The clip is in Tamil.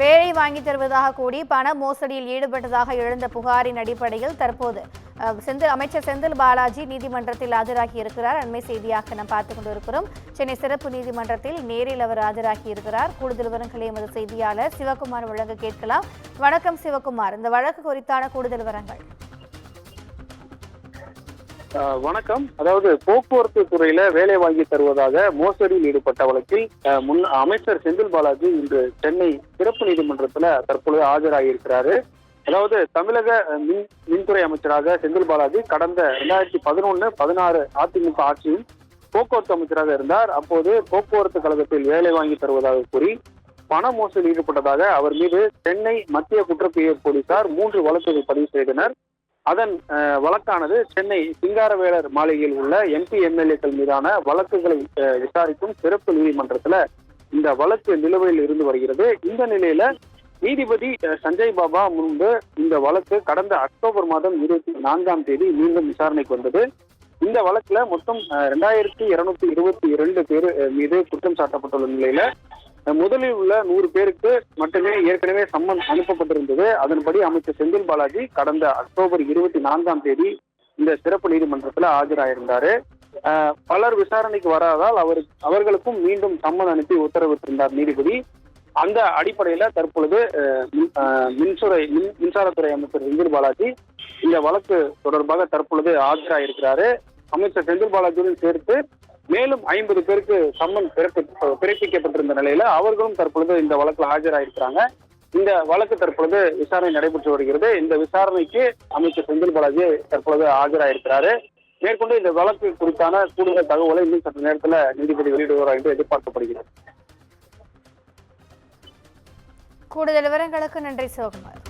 வேலை வாங்கி தருவதாக கூடி பண மோசடியில் ஈடுபட்டதாக எழுந்த புகாரின் அடிப்படையில் தற்போது செந்தில் அமைச்சர் செந்தில் பாலாஜி நீதிமன்றத்தில் ஆஜராகி இருக்கிறார் அண்மை செய்தியாக நாம் பார்த்துக் கொண்டிருக்கிறோம். சென்னை சிறப்பு நீதிமன்றத்தில் நேரில் அவர் ஆஜராகி இருக்கிறார் கூடுதல் விவரங்களை எமது செய்தியாளர் சிவகுமார் வழங்க கேட்கலாம். வணக்கம் சிவகுமார். இந்த வழக்கு குறித்தான கூடுதல் விவரங்கள். வணக்கம். அதாவது போக்குவரத்து துறையில வேலை வாங்கி தருவதாக மோசடியில் ஈடுபட்ட வழக்கில் முன் அமைச்சர் செந்தில் பாலாஜி இன்று சென்னை சிறப்பு நீதிமன்றத்துல தற்பொழுது ஆஜராகியிருக்கிறாரு. அதாவது தமிழக மின் மின்துறை அமைச்சராக செந்தில் பாலாஜி கடந்த ரெண்டாயிரத்தி பதினொன்னு பதினாறு அதிமுக ஆட்சியில் போக்குவரத்து அமைச்சராக இருந்தார். அப்போது போக்குவரத்து கழகத்தில் வேலை வாங்கி தருவதாக கூறி பண மோசடியில் ஈடுபட்டதாக அவர் மீது சென்னை மத்திய குற்றப்பிரிவு போலீசார் மூன்று வழக்குகள் பதிவு செய்தனர். அதன் வழக்கானது சென்னை சிங்காரவேலர் மாளிகையில் உள்ள எம்பி எம்எல்ஏக்கள் மீதான வழக்குகளை விசாரிக்கும் சிறப்பு நீதிமன்றத்துல இந்த வழக்கு நிலுவையில் இருந்து வருகிறது. இந்த நிலையில நீதிபதி சஞ்சய் பாபா முன்பு இந்த வழக்கு கடந்த அக்டோபர் மாதம் இருபத்தி நான்காம் தேதி மீண்டும் விசாரணைக்கு வந்தது. இந்த வழக்குல மொத்தம் ரெண்டாயிரத்தி இருநூத்தி இருபத்தி இரண்டு பேர் மீது குற்றம் சாட்டப்பட்டுள்ள நிலையில முதலில் உள்ள நூறு பேருக்கு மட்டுமே ஏற்கனவே சம்மன் அனுப்பப்பட்டிருந்தது. அதன்படி அமைச்சர் செந்தில் பாலாஜி கடந்த அக்டோபர் இருபத்தி நான்காம் தேதி இந்த சிறப்பு நீதிமன்றத்தில் ஆஜராயிருந்தாரு. பலர் விசாரணைக்கு வராதால் அவர் அவர்களுக்கும் மீண்டும் சம்மன் அனுப்பி உத்தரவிட்டிருந்தார் நீதிபதி. அந்த அடிப்படையில தற்பொழுது மின்சுரை மின்- மின் மின்சாரத்துறை அமைச்சர் செந்தில் பாலாஜி இந்த வழக்கு தொடர்பாக தற்பொழுது ஆஜராயிருக்கிறாரு. அமைச்சர் செந்தில் பாலாஜியுடன் சேர்த்து மேலும் ஐம்பது பேருக்கு சம்மன் பிறப்பிக்கப்பட்டிருந்த நிலையில அவர்களும் தற்பொழுது இந்த வழக்கில் ஆஜராயிருக்கிறாங்க. இந்த வழக்கு தற்பொழுது விசாரணை நடைபெற்று வருகிறது. இந்த விசாரணைக்கு அமைச்சர் செந்தில் பாலாஜி தற்பொழுது ஆஜராயிருக்கிறாரு. மேற்கொண்டு இந்த வழக்கு குறித்தான கூடுதல் தகவலை இன்னும் சற்று நேரத்தில் நீதிபதி வெளியிடுவார் என்று எதிர்பார்க்கப்படுகிறது. கூடுதல் விவரங்களுக்கு நன்றி சிவகுமார்